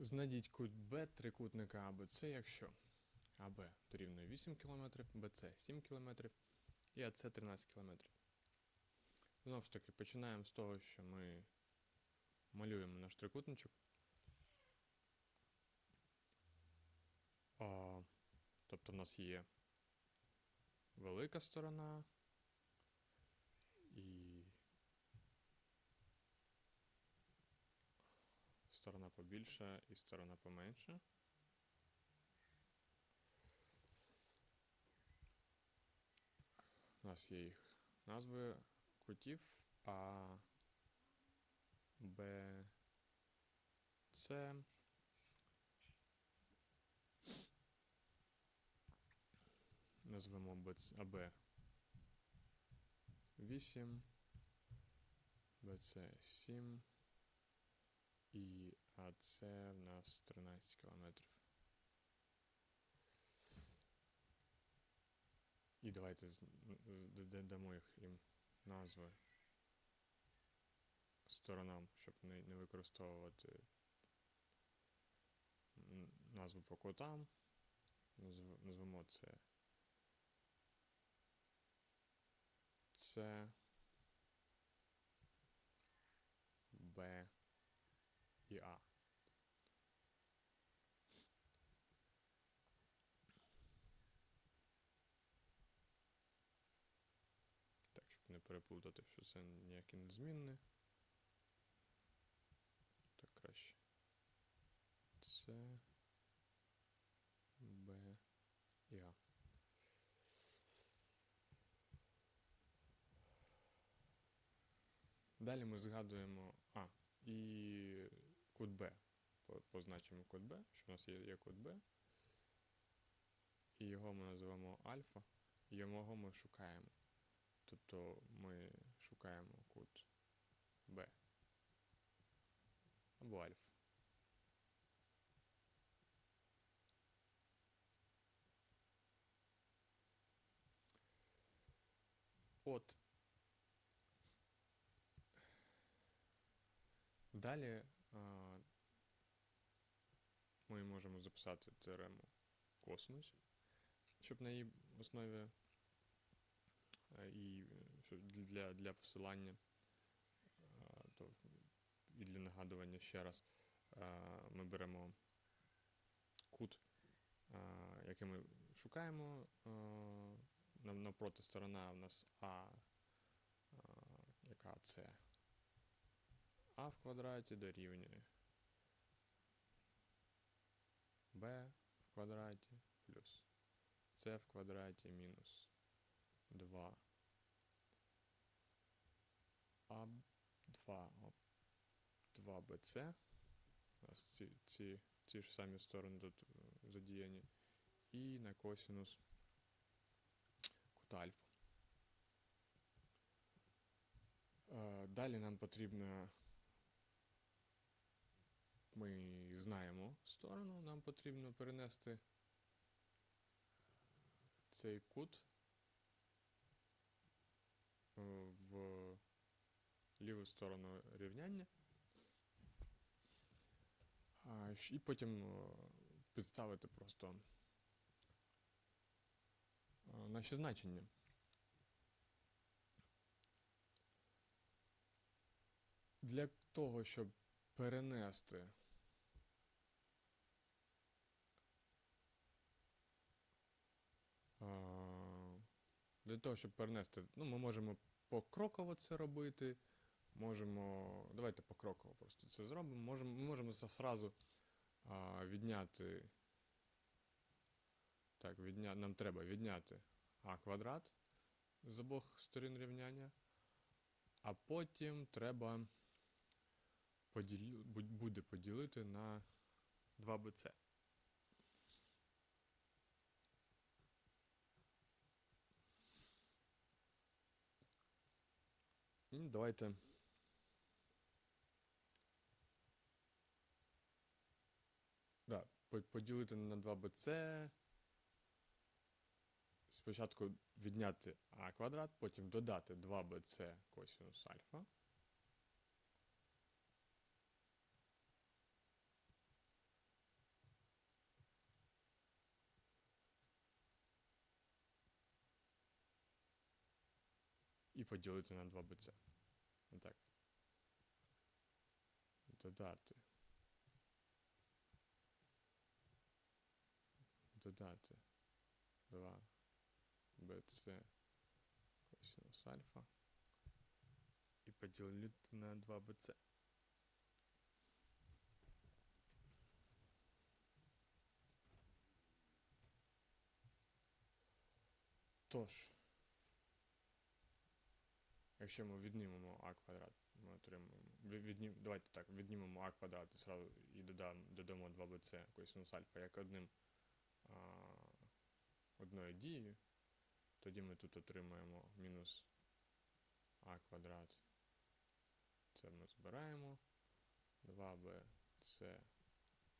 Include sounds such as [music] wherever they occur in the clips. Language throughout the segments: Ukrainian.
Знайдіть кут Б трикутника АБЦ, якщо АБ дорівнює 8 км, БЦ 7 км і АЦ 13 км. Знову ж таки, починаємо з того, що ми малюємо наш трикутничок. А, тобто в нас є велика сторона сторона побільша і сторона поменша. У нас є їх назви кутів А, Б, С. Назвемо АБ 8, БЦ 7 і АЦ в нас 13 кілометрів. І давайте з- з- д- дамо їх їм назви сторонам, щоб не, не використовувати назву по кутам. Назв- Назвемо це С, Б і А. Так, щоб не переплутати, що це ніякі не змінне. Так краще. С, Б і А. Далі ми згадуємо А і кут Б. Позначимо кут Б, що в нас є, є кут Б. І його ми називаємо альфа, і його ми шукаємо. Тобто ми шукаємо кут Б. Або альфа. От. Далі ми можемо записати теорему косинус, щоб на її основі і е, для, для посилання то, і для нагадування ще раз ми беремо кут, який ми шукаємо. Навпроти сторона у нас А, яка це а в квадраті дорівнює b в квадраті плюс c в квадраті мінус 2 а 2 2bc у ці, ці, ці ж самі сторони тут е, задіяні. І на косинус кута альфа. Е, Далі нам потрібно ми знаємо сторону, нам потрібно перенести цей кут в ліву сторону рівняння. І потім е, підставити просто е, наші значення. Для того, щоб перенести Для того, щоб перенести, ну, ми можемо покроково це робити. Можемо. Давайте покроково просто це зробимо. Можемо, ми можемо зразу а, відняти. Так, відня... нам треба відняти а квадрат з обох сторін рівняння, а потім треба поділ... буде поділити на 2bc. І давайте. Да, поділити на 2bc. Спочатку відняти а квадрат, потім додати 2bc косинус альфа. Поділити на 2bc. Отак. Додати. Додати 2bc косинус альфа. І поділити на 2bc. Тож, якщо ми віднімемо а квадрат, ми отримаємо. Віднім, давайте так, віднімемо а квадрат і сразу і додам, додамо 2bc косинус альфа як одним, а, одною дією, тоді ми тут отримаємо мінус а квадрат. Це ми збираємо. 2bc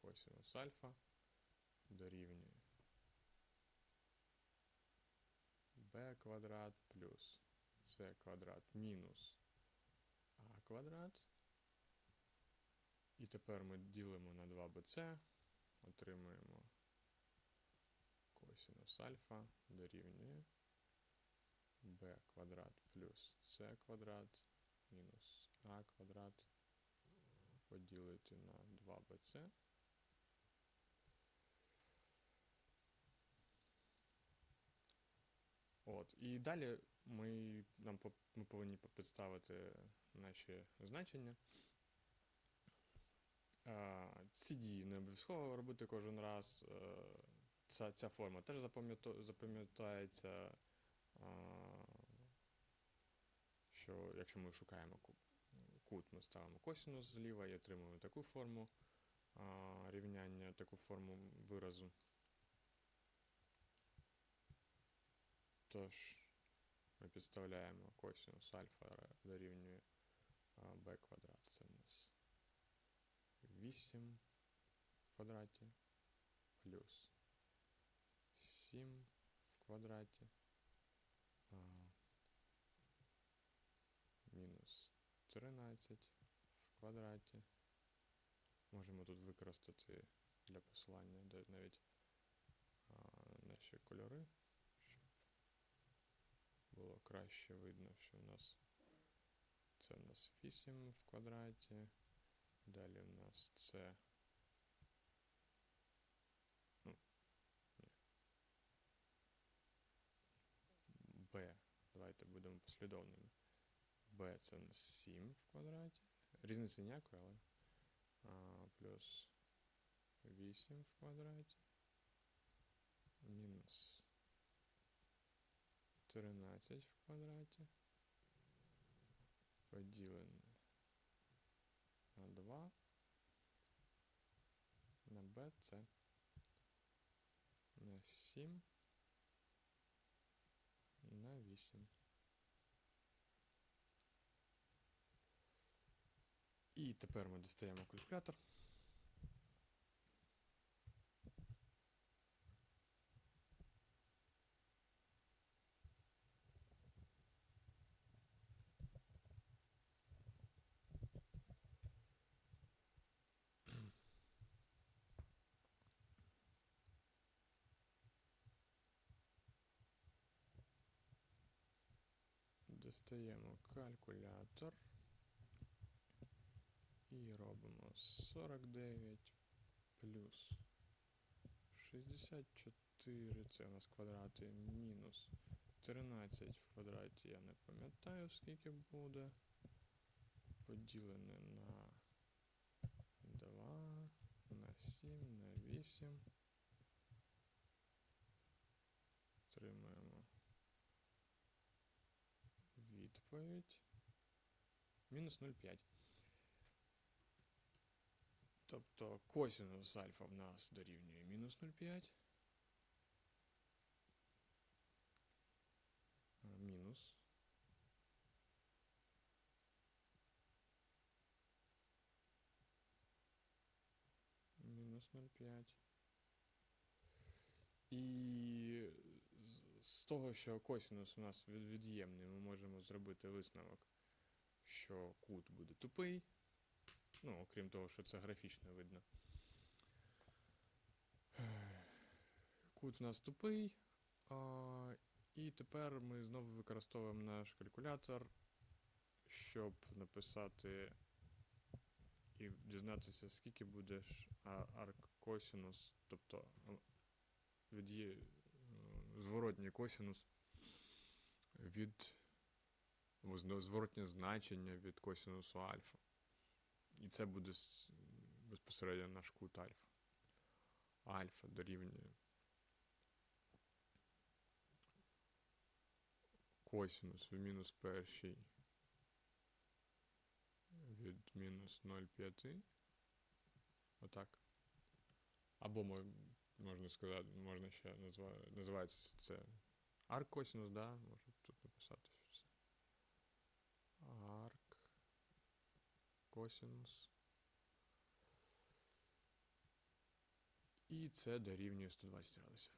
косинус альфа дорівнює b квадрат плюс c квадрат мінус а квадрат. І тепер ми ділимо на 2bc, отримуємо косинус альфа дорівнює b квадрат плюс c квадрат мінус а квадрат поділити на 2bc. От. І далі ми, нам ми повинні підставити наші значення. Ці дії не обов'язково робити кожен раз. Е, Ця, ця форма теж запам'ятається, що якщо ми шукаємо ку- кут, ми ставимо косинус зліва і отримуємо таку форму рівняння, таку форму виразу. Тож ми підставляємо косинус альфа дорівнює b квадрат. Це у нас 8 в квадраті плюс 7 в квадраті мінус 13 в квадраті. Можемо тут використати для посилання навіть наші кольори, було краще видно, що у нас це у нас 8 в квадраті. Далі у нас це. Ну, b. Давайте будемо послідовними. b це нас 7 в квадраті. Різниці ніякої, але. А, плюс 8 в квадраті. Мінус 13 в квадраті. Поділене на 2 на b це на 7 на 8. І тепер ми достаємо калькулятор. Достаємо калькулятор і робимо 49 плюс 64, це у нас квадрати, мінус 13 в квадраті, я не пам'ятаю скільки буде. Поділене на 2, на 7, на 8. відповідь. Мінус 0,5. Тобто косинус альфа в нас дорівнює мінус 0,5. А, Мінус. Мінус 0,5. І з- того, що косинус у нас від'ємний, ми можемо зробити висновок, що кут буде тупий. Ну, окрім того, що це графічно видно. [sighs] Кут у нас тупий, а, І тепер ми знову використовуємо наш калькулятор, щоб написати і дізнатися, скільки буде ж а- тобто а, від зворотній косінус від зворотнє значення від косінусу альфа. І це буде безпосередньо наш кут альфа. Альфа дорівнює косінус в мінус першій від мінус 0,5. Отак. Або мо- можна сказати, можна ще назва, називається це арк косінус, да? Можу тут написати, що це. Арк косінус. І це дорівнює 120 градусів.